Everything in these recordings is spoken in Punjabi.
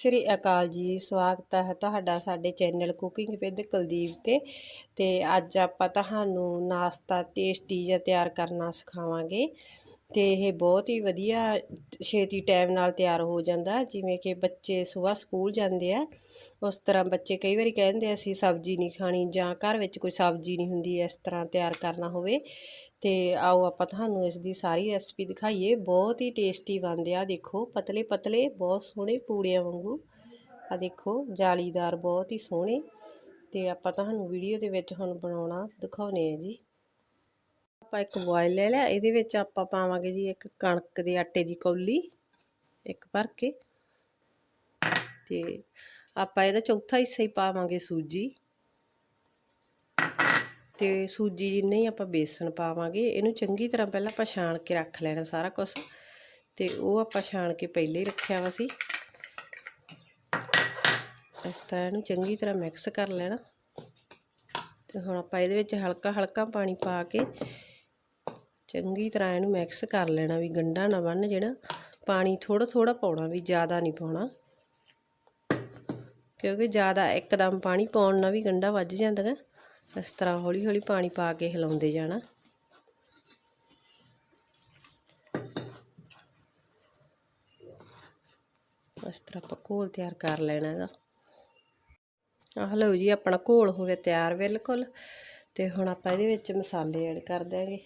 ਸ੍ਰੀ ਅਕਾਲ ਜੀ, ਸਵਾਗਤ ਹੈ ਤੁਹਾਡਾ ਸਾਡੇ ਚੈਨਲ ਕੁਕਿੰਗ ਵਿਦ ਕੁਲਦੀਪ ਤੇ। ਤੇ ਅੱਜ ਆਪਾਂ ਤੁਹਾਨੂੰ ਨਾਸ਼ਤਾ ਟੇਸਟੀ ਜਿਹਾ ਤਿਆਰ ਕਰਨਾ ਸਿਖਾਵਾਂਗੇ। ਤੇ ਇਹ ਬਹੁਤ ਹੀ ਵਧੀਆ ਛੇਤੀ ਟਾਈਮ ਨਾਲ ਤਿਆਰ ਹੋ ਜਾਂਦਾ। ਜਿਵੇਂ ਕਿ ਬੱਚੇ ਸਵੇਰ ਸਕੂਲ ਜਾਂਦੇ ਆ, ਉਸ ਤਰ੍ਹਾਂ ਬੱਚੇ ਕਈ ਵਾਰੀ ਕਹਿੰਦੇ ਅਸੀਂ ਸਬਜ਼ੀ ਨਹੀਂ ਖਾਣੀ ਜਾਂ ਘਰ ਵਿੱਚ ਕੋਈ ਸਬਜ਼ੀ ਨਹੀਂ ਹੁੰਦੀ, ਇਸ ਤਰ੍ਹਾਂ ਤਿਆਰ ਕਰਨਾ ਹੋਵੇ। ਤੇ ਆਓ ਆਪਾਂ ਤੁਹਾਨੂੰ ਇਸ ਦੀ ਸਾਰੀ ਰੈਸਪੀ ਦਿਖਾਈਏ। ਬਹੁਤ ਹੀ ਟੇਸਟੀ ਬਣਦੇ ਆ ਦੇਖੋ, ਪਤਲੇ ਪਤਲੇ, ਬਹੁਤ ਸੋਹਣੇ ਪੂੜਿਆਂ ਵਾਂਗੂ। ਆ ਦੇਖੋ, ਜਾਲੀਦਾਰ, ਬਹੁਤ ਹੀ ਸੋਹਣੇ। ਤੇ ਆਪਾਂ ਤੁਹਾਨੂੰ ਵੀਡੀਓ ਦੇ ਵਿੱਚ ਹੁਣ ਬਣਾਉਣਾ ਦਿਖਾਉਨੇ ਆ ਜੀ। ਆਪਾਂ ਇੱਕ ਬੋਇਲ ਲੈ ਲਿਆ, ਇਹਦੇ ਵਿੱਚ ਆਪਾਂ ਪਾਵਾਂਗੇ ਜੀ ਇੱਕ ਕਣਕ ਦੇ ਆਟੇ ਦੀ ਕੌਲੀ, ਇੱਕ ਭਰ ਕੇ। ਤੇ ਆਪਾਂ ਇਹਦਾ ਚੌਥਾ ਹਿੱਸਾ ਹੀ ਪਾਵਾਂਗੇ ਸੂਜੀ। ਤੇ ਸੂਜੀ ਜਿੰਨੇ ਹੀ ਆਪਾਂ ਬੇਸਣ ਪਾਵਾਂਗੇ, ਇਹਨੂੰ ਚੰਗੀ ਤਰ੍ਹਾਂ ਪਹਿਲਾਂ ਆਪਾਂ ਛਾਣ ਕੇ ਰੱਖ ਲੈਣਾ ਸਾਰਾ ਕੁਝ ਤੇ ਉਹ ਆਪਾਂ ਛਾਣ ਕੇ ਪਹਿਲੇ ਹੀ ਰੱਖਿਆ ਵਾ ਸੀ। ਇਸ ਤਰ੍ਹਾਂ ਇਹਨੂੰ ਚੰਗੀ ਤਰ੍ਹਾਂ ਮਿਕਸ ਕਰ ਲੈਣਾ। ਤੇ ਹੁਣ ਆਪਾਂ ਇਹਦੇ ਵਿੱਚ ਹਲਕਾ ਹਲਕਾ ਪਾਣੀ ਪਾ ਕੇ ਚੰਗੀ ਤਰ੍ਹਾਂ ਇਹਨੂੰ ਮਿਕਸ ਕਰ ਲੈਣਾ ਵੀ ਗੰਢਾ ਨਾ ਬਣ ਜਿਹੜਾ ਪਾਣੀ ਥੋੜਾ ਥੋੜਾ ਪਾਉਣਾ ਵੀ ਜ਼ਿਆਦਾ ਨਹੀਂ ਪਾਉਣਾ। ਕਿਉਂਕਿ ਜ਼ਿਆਦਾ ਇੱਕਦਮ ਪਾਣੀ ਪਾਉਣ ਨਾਲ ਵੀ ਗੰਢਾ ਵੱਜ ਜਾਂਦਾ ਹੈ ਇਸ ਤਰ੍ਹਾਂ ਹੌਲੀ ਹੌਲੀ ਪਾਣੀ ਪਾ ਕੇ ਹਿਲਾਉਂਦੇ ਜਾਣਾ। ਇਸ ਤਰ੍ਹਾਂ ਆਪਾਂ ਘੋਲ ਤਿਆਰ ਕਰ ਲੈਣਾ ਇਹਦਾ ਆਹ ਲਓ ਜੀ, ਆਪਣਾ ਘੋਲ ਹੋ ਗਿਆ ਤਿਆਰ ਬਿਲਕੁਲ, ਤੇ ਹੁਣ ਆਪਾਂ ਇਹਦੇ ਵਿੱਚ ਮਸਾਲੇ ਐਡ ਕਰ ਦਾਂਗੇ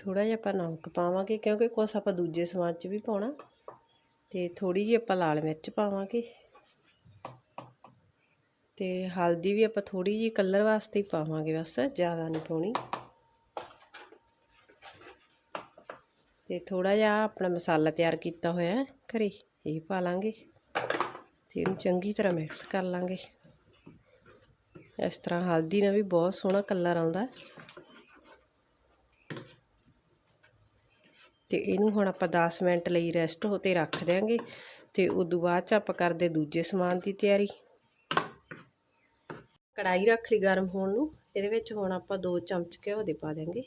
ਥੋੜਾ ਜਿਹਾ ਆਪਾਂ ਨਮਕ ਪਾਵਾਂਗੇ, ਕਿਉਂਕਿ ਕੁਛ ਆਪਾਂ ਦੂਜੇ ਸਮਾਨ 'ਚ ਵੀ ਪਾਉਣਾ। ਤੇ ਥੋੜੀ ਜਿਹੀ ਆਪਾਂ ਲਾਲ ਮਿਰਚ ਪਾਵਾਂਗੇ। ਤੇ ਹਲਦੀ ਵੀ ਆਪਾਂ ਥੋੜੀ ਜਿਹੀ ਕਲਰ ਵਾਸਤੇ ਹੀ ਪਾਵਾਂਗੇ, ਬਸ ਜ਼ਿਆਦਾ ਨਹੀਂ ਪਾਉਣੀ। ਤੇ ਥੋੜਾ ਜਿਹਾ ਆਪਣਾ ਮਸਾਲਾ ਤਿਆਰ ਕੀਤਾ ਹੋਇਆ ਹੈ ਘਰੇ, ਇਹ ਪਾ ਲਾਂਗੇ। ਤੇ ਇਹਨੂੰ ਚੰਗੀ ਤਰ੍ਹਾਂ ਮਿਕਸ ਕਰ ਲਾਂਗੇ। ਇਸ ਤਰ੍ਹਾਂ ਹਲਦੀ ਨਾਲ ਵੀ ਬਹੁਤ ਸੋਹਣਾ ਕਲਰ ਆਉਂਦਾ ਤੇ ਇਹਨੂੰ ਹੁਣ ਆਪਾਂ 10 ਮਿੰਟ ਲਈ ਰੈਸਟ ਹੋ ਤੇ ਰੱਖ ਦਿਆਂਗੇ ਤੇ ਉਦੋਂ ਬਾਅਦ ਚ ਆਪਾਂ ਕਰਦੇ ਦੂਜੇ ਸਮਾਨ ਦੀ ਤਿਆਰੀ। ਕੜਾਈ ਰੱਖ ਲਈ ਗਰਮ ਹੋਣ ਨੂੰ, ਇਹਦੇ ਵਿੱਚ ਹੁਣ ਆਪਾਂ 2 ਚਮਚ ਘਿਓ ਦੇ ਪਾ ਦੇਾਂਗੇ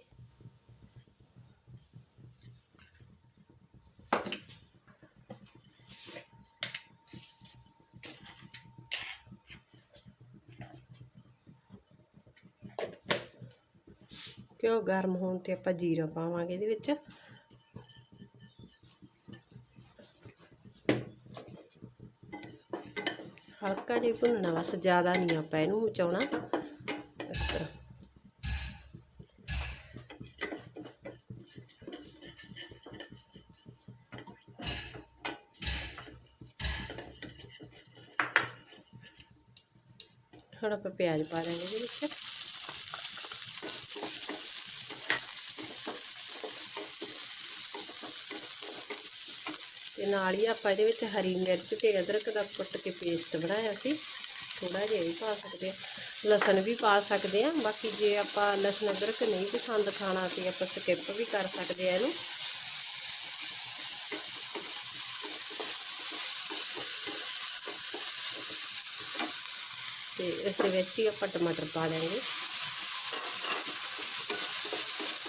ਘਿਓ ਗਰਮ ਹੋਣ ਤੇ ਆਪਾਂ ਜੀਰਾ ਪਾਵਾਂਗੇ ਇਹਦੇ ਵਿੱਚ। ਹਲਕਾ ਜਿਹਾ ਭੁੰਨਣਾ ਬਸ, ਜ਼ਿਆਦਾ ਨਹੀਂ ਆਪਾਂ ਇਹਨੂੰ ਮਚਾਉਣਾ। ਇਸ ਤਰ੍ਹਾਂ। ਹੁਣ ਆਪਾਂ ਪਿਆਜ਼ ਪਾ ਦਾਂਗੇ ਇਹਦੇ ਵਿੱਚ। ਤੇ ਨਾਲ ਹੀ ਆਪਾਂ ਇਹਦੇ ਵਿੱਚ ਹਰੀ ਮਿਰਚ ਤੇ ਅਦਰਕ ਦਾ ਕੁੱਟ ਕੇ ਪੇਸਟ ਬਣਾਇਆ ਸੀ। ਥੋੜਾ ਜਿਹਾ ਵੀ ਪਾ ਸਕਦੇ ਆ ਲਸਣ ਵੀ ਪਾ ਸਕਦੇ ਆ ਬਾਕੀ ਜੇ ਆਪਾਂ ਲਸਣ ਅਦਰਕ ਨਹੀਂ ਪਸੰਦ ਖਾਣਾ ਤੇ ਆਪਾਂ ਸਕਿਪ ਵੀ ਕਰ ਸਕਦੇ ਆ ਇਹਨੂੰ। ਤੇ ਇਸ ਦੇ ਵਿੱਚ ਹੀ ਆਪਾਂ ਟਮਾਟਰ ਪਾ ਦਾਂਗੇ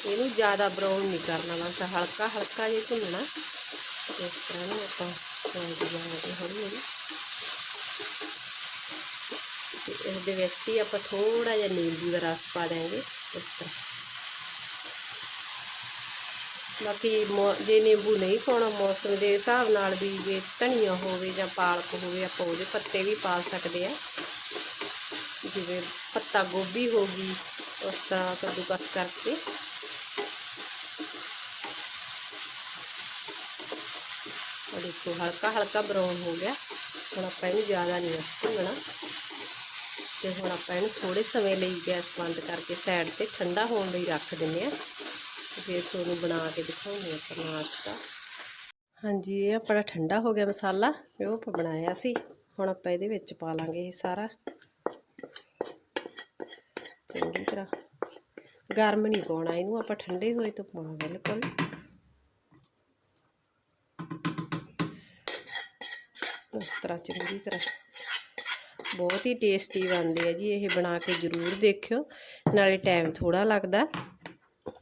ਇਹਨੂੰ ਜ਼ਿਆਦਾ ਬਰਾਊਨ ਨਹੀਂ ਕਰਨਾ। ਬਸ ਹਲਕਾ ਹਲਕਾ ਜਿਹਾ ਭੁੰਨਣਾ। ਇਸ ਤਰ੍ਹਾਂ ਨੂੰ ਆਪਾਂ ਪਾਉਂਦੇ ਜਾਵਾਂਗੇ ਹੌਲੀ ਹੌਲੀ। ਇਸ ਦੇ ਵਿੱਚ ਹੀ ਆਪਾਂ ਥੋੜਾ ਜਿਹਾ ਨਿੰਬੂ ਦਾ ਰਸ ਪਾ ਦਾਂਗੇ ਇਸ ਤਰ੍ਹਾਂ। ਬਾਕੀ ਜੇ ਨਿੰਬੂ ਨਹੀਂ ਪਾਉਣਾ ਮੌਸਮ ਦੇ ਹਿਸਾਬ ਨਾਲ ਵੀ ਜੇ ਧਨੀਆ ਹੋਵੇ ਜਾਂ ਪਾਲਕ ਹੋਵੇ ਆਪਾਂ ਉਹਦੇ ਪੱਤੇ ਵੀ ਪਾ ਸਕਦੇ ਆ ਜਿਵੇਂ ਪੱਤਾ ਗੋਭੀ ਹੋ ਗਈ, ਉਸ ਤਰ੍ਹਾਂ ਕੱਦੂਕਸ ਕਰਕੇ। ਉਹ ਦੇਖੋ, ਹਲਕਾ ਹਲਕਾ ਬਰਾਊਨ ਹੋ ਗਿਆ। ਹੁਣ ਆਪਾਂ ਇਹਨੂੰ ਜ਼ਿਆਦਾ ਨਹੀਂ ਭੁੰਨਣਾ ਤੇ ਹੁਣ ਆਪਾਂ ਇਹਨੂੰ ਥੋੜੇ ਸਮੇਂ ਲਈ ਗੈਸ ਬੰਦ ਕਰਕੇ ਸਾਈਡ ਤੇ ਠੰਡਾ ਹੋਣ ਲਈ ਰੱਖ ਦਿੰਦੇ ਆ ਫਿਰ ਤੁਹਾਨੂੰ ਬਣਾ ਕੇ ਦਿਖਾਉਂਦੇ ਆ ਆਪਾਂ ਨਾਸ਼ਤਾ। ਹਾਂਜੀ, ਇਹ ਆਪਣਾ ਠੰਡਾ ਹੋ ਗਿਆ ਮਸਾਲਾ। ਇਹ ਆਪਾਂ ਬਣਾਇਆ ਸੀ। ਹੁਣ ਆਪਾਂ ਇਹਦੇ ਵਿੱਚ ਪਾ ਲਾਂਗੇ ਇਹ ਸਾਰਾ। ਚੰਗੀ ਤਰ੍ਹਾਂ। ਗਰਮ ਨਹੀਂ ਪਾਉਣਾ ਇਹਨੂੰ। ਆਪਾਂ ਠੰਡੇ ਹੋਏ ਤੋਂ ਪਾਉਣਾ ਬਿਲਕੁਲ। ਇਸ ਤਰ੍ਹਾਂ ਚੰਗੀ ਤਰ੍ਹਾਂ। ਬਹੁਤ ਹੀ ਟੇਸਟੀ ਬਣਦੇ ਆ ਜੀ, ਇਹ ਬਣਾ ਕੇ ਜ਼ਰੂਰ ਦੇਖਿਓ, ਨਾਲੇ ਟਾਈਮ ਥੋੜਾ ਲੱਗਦਾ।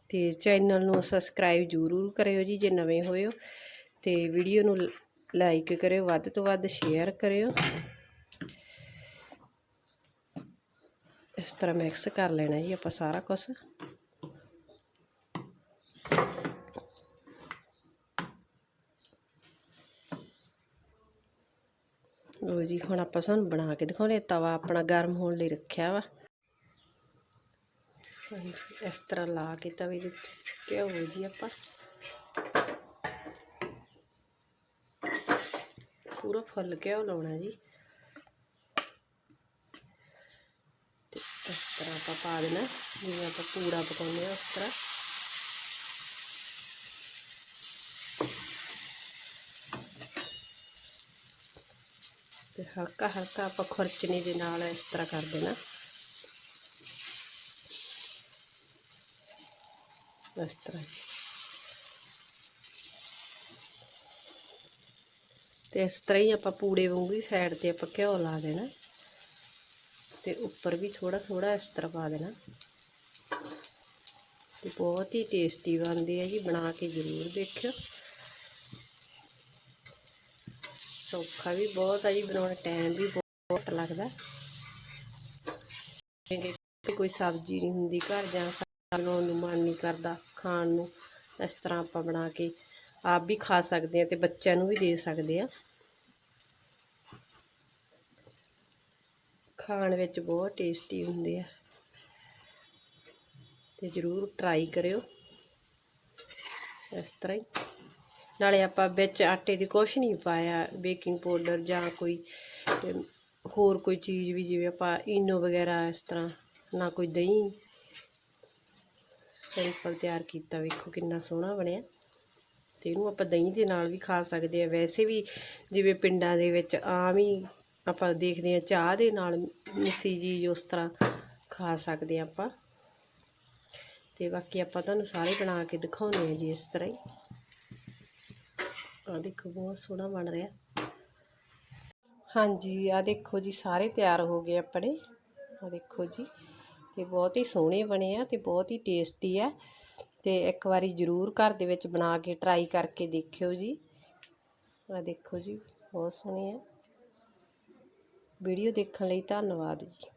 ਤੇ ਚੈਨਲ ਨੂੰ ਸਬਸਕ੍ਰਾਈਬ ਜ਼ਰੂਰ ਕਰਿਓ ਜੀ ਜੇ ਨਵੇਂ ਹੋਇਓ ਹੋ। ਤੇ ਵੀਡੀਓ ਨੂੰ ਲਾਈਕ ਕਰਿਓ, ਵੱਧ ਤੋਂ ਵੱਧ ਸ਼ੇਅਰ ਕਰਿਓ। ਇਸ ਤਰ੍ਹਾਂ ਮਿਕਸ ਕਰ ਲੈਣਾ ਜੀ ਆਪਾਂ ਸਾਰਾ ਕੁਝ ਲੋ ਜੀ, ਹੁਣ ਆਪਾਂ ਸਾਨੂੰ ਬਣਾ ਕੇ ਦਿਖਾਉਣੇ ਤਵਾ ਆਪਣਾ ਗਰਮ ਹੋਣ ਲਈ ਰੱਖਿਆ ਵਾ। ਇਸ ਤਰ੍ਹਾਂ ਲਾ ਕੇ ਤਵੇ ਦੇ ਘਿਓ ਜੀ ਆਪਾਂ। ਪੂਰਾ ਫੁੱਲ ਘਿਓ ਲਾਉਣਾ ਜੀ। ਤੇ ਇਸ ਤਰ੍ਹਾਂ ਆਪਾਂ ਪਾ ਦੇਣਾ, ਜਿਵੇਂ ਆਪਾਂ ਪੂੜਾ ਪਕਾਉਂਦੇ ਆ ਉਸ ਤਰ੍ਹਾਂ। ਤੇ ਹਲਕਾ ਹਲਕਾ ਆਪਾਂ ਖੁਰਚਣੀ ਦੇ ਨਾਲ ਇਸ ਤਰ੍ਹਾਂ ਕਰ ਦੇਣਾ। ਇਸ ਤਰ੍ਹਾਂ। ਤੇ ਇਸ ਤਰ੍ਹਾਂ ਹੀ ਆਪਾਂ ਪੂੜੇ ਵਾਂਗੂ ਸਾਈਡ ਤੇ ਆਪਾਂ ਘਿਓ ਲਾ ਦੇਣਾ। ਤੇ ਉੱਪਰ ਵੀ ਥੋੜਾ ਥੋੜਾ ਇਸ ਤਰ੍ਹਾਂ ਪਾ ਦੇਣਾ। ਤੇ ਬਹੁਤ ਹੀ ਟੇਸਟੀ ਬਣਦੀ ਹੈ ਜੀ, ਬਣਾ ਕੇ ਜ਼ਰੂਰ ਦੇਖਿਓ। ਸੌਖਾ ਵੀ ਬਹੁਤ ਆ ਜੀ, ਬਣਾਉਣ ਟਾਈਮ ਵੀ ਬਹੁਤ ਲੱਗਦਾ। ਜੇ ਕੋਈ ਸਬਜ਼ੀ ਨਹੀਂ ਹੁੰਦੀ ਘਰ ਜਾਂ ਸਾਨੂੰ ਨੂੰ ਮਨ ਨਹੀਂ ਕਰਦਾ, ਖਾਣ ਨੂੰ। ਇਸ ਤਰ੍ਹਾਂ ਆਪਾਂ ਬਣਾ ਕੇ ਆਪ ਵੀ ਖਾ ਸਕਦੇ ਆ ਤੇ ਬੱਚਿਆਂ ਨੂੰ ਵੀ ਦੇ ਸਕਦੇ ਆ ਖਾਣ ਵਿੱਚ ਬਹੁਤ ਟੇਸਟੀ ਹੁੰਦੇ ਆ। ਤੇ ਜ਼ਰੂਰ ਟਰਾਈ ਕਰਿਓ। ਇਸ ਤਰ੍ਹਾਂ ਹੀ। ਨਾਲੇ ਆਪਾਂ ਵਿੱਚ ਆਟੇ ਦੀ ਕੁਛ ਨਹੀਂ ਪਾਇਆ ਬੇਕਿੰਗ ਪਾਊਡਰ ਜਾਂ ਕੋਈ ਹੋਰ ਕੋਈ ਚੀਜ਼ ਵੀ, ਜਿਵੇਂ ਆਪਾਂ ਇਨੋ ਵਗੈਰਾ ਇਸ ਤਰ੍ਹਾਂ, ਨਾ ਕੋਈ ਦਹੀਂ। ਸਿੰਪਲ ਤਿਆਰ ਕੀਤਾ, ਵੇਖੋ ਕਿੰਨਾ ਸੋਹਣਾ ਬਣਿਆ। ਤੇ ਇਹਨੂੰ ਆਪਾਂ ਦਹੀਂ ਦੇ ਨਾਲ ਵੀ ਖਾ ਸਕਦੇ ਆ ਵੈਸੇ ਵੀ ਜਿਵੇਂ ਪਿੰਡਾਂ ਦੇ ਵਿੱਚ ਆਮ ਹੀ ਆਪਾਂ ਦੇਖਦੇ ਆ ਚਾਹ ਦੇ ਨਾਲ ਮਿੱਸੀ ਜੀ ਉਸ ਤਰ੍ਹਾਂ ਖਾ ਸਕਦੇ ਆ ਆਪਾਂ। ਤੇ ਬਾਕੀ ਆਪਾਂ ਤੁਹਾਨੂੰ ਸਾਰੇ ਬਣਾ ਕੇ ਦਿਖਾਉਣੇ ਆ ਜੀ ਇਸ ਤਰ੍ਹਾਂ ਹੀ। ਆ ਦੇਖੋ, ਬਹੁਤ ਸੋਹਣਾ ਬਣ ਰਿਹਾ। ਹਾਂਜੀ ਆ ਦੇਖੋ ਜੀ, ਸਾਰੇ ਤਿਆਰ ਹੋ ਗਏ ਆਪਣੇ। ਆ ਦੇਖੋ ਜੀ, ਤੇ ਬਹੁਤ ਹੀ ਸੋਹਣੇ ਬਣੇ ਆ ਤੇ ਬਹੁਤ ਹੀ ਟੇਸਟੀ ਆ। ਤੇ ਇੱਕ ਵਾਰੀ ਜ਼ਰੂਰ ਘਰ ਦੇ ਵਿੱਚ ਬਣਾ ਕੇ ਟਰਾਈ ਕਰਕੇ ਦੇਖਿਓ ਜੀ। ਆ ਦੇਖੋ ਜੀ, ਬਹੁਤ ਸੋਹਣੇ ਆ। ਵੀਡੀਓ ਦੇਖਣ ਲਈ ਧੰਨਵਾਦ ਜੀ।